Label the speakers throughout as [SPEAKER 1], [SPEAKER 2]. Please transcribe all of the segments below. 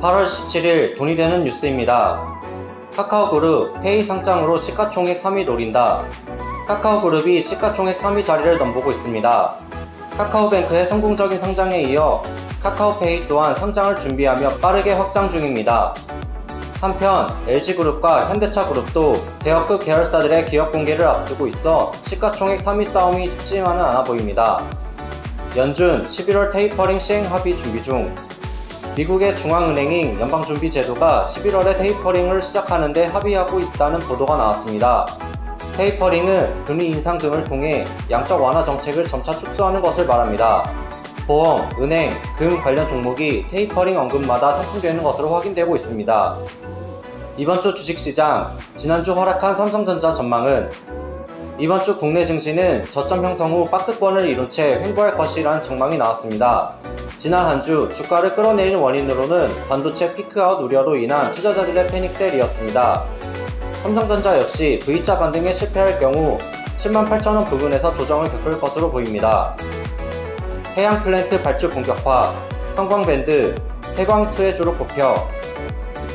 [SPEAKER 1] 8월 17일 돈이 되는 뉴스입니다. 카카오그룹 페이 상장으로 시가총액 3위 노린다. 카카오그룹이 시가총액 3위 자리를 넘보고 있습니다. 카카오뱅크의 성공적인 상장에 이어 카카오페이 또한 상장을 준비하며 빠르게 확장 중입니다. 한편 LG그룹과 현대차그룹도 대형급 계열사들의 기업 공개를 앞두고 있어 시가총액 3위 싸움이 쉽지만은 않아 보입니다. 연준 11월 테이퍼링 시행 합의 준비 중 미국의 중앙은행인 연방준비제도가 11월에 테이퍼링을 시작하는데 합의하고 있다는 보도가 나왔습니다. 테이퍼링은 금리 인상 등을 통해 양적 완화 정책을 점차 축소하는 것을 말합니다. 보험, 은행, 금 관련 종목이 테이퍼링 언급마다 상승되는 것으로 확인되고 있습니다. 이번 주 주식시장, 지난주 하락한 삼성전자 전망은 이번 주 국내 증시는 저점 형성 후 박스권을 이룬 채 횡보할 것이라는 전망이 나왔습니다. 지난 한 주 주가를 끌어내린 원인으로는 반도체 피크아웃 우려로 인한 투자자들의 패닉셀이었습니다. 삼성전자 역시 V자 반등에 실패할 경우 7만 8천원 부근에서 조정을 겪을 것으로 보입니다. 해양 플랜트 발주 본격화, 성광밴드, 해광2의 주로 꼽혀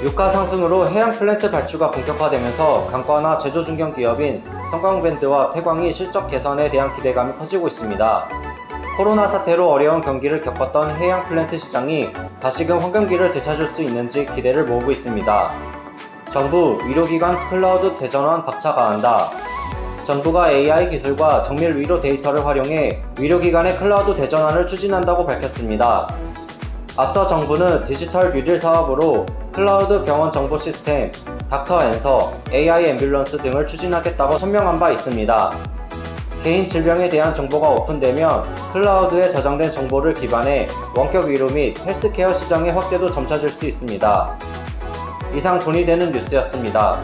[SPEAKER 1] 유가 상승으로 해양 플랜트 발주가 본격화되면서 강과나 제조 중견 기업인 성광밴드와 태광이 실적 개선에 대한 기대감이 커지고 있습니다. 코로나 사태로 어려운 경기를 겪었던 해양 플랜트 시장이 다시금 황금기를 되찾을 수 있는지 기대를 모으고 있습니다. 정부, 의료기관 클라우드 대전환 박차 가한다. 정부가 AI 기술과 정밀 위로 데이터를 활용해 의료기관의 클라우드 대전환을 추진한다고 밝혔습니다. 앞서 정부는 디지털 뉴딜 사업으로 클라우드 병원 정보 시스템, 닥터 앤서, AI 앰뷸런스 등을 추진하겠다고 선명한 바 있습니다. 개인 질병에 대한 정보가 오픈되면 클라우드에 저장된 정보를 기반해 원격 의료 및 헬스케어 시장의 확대도 점차질 수 있습니다. 이상 돈이 되는 뉴스였습니다.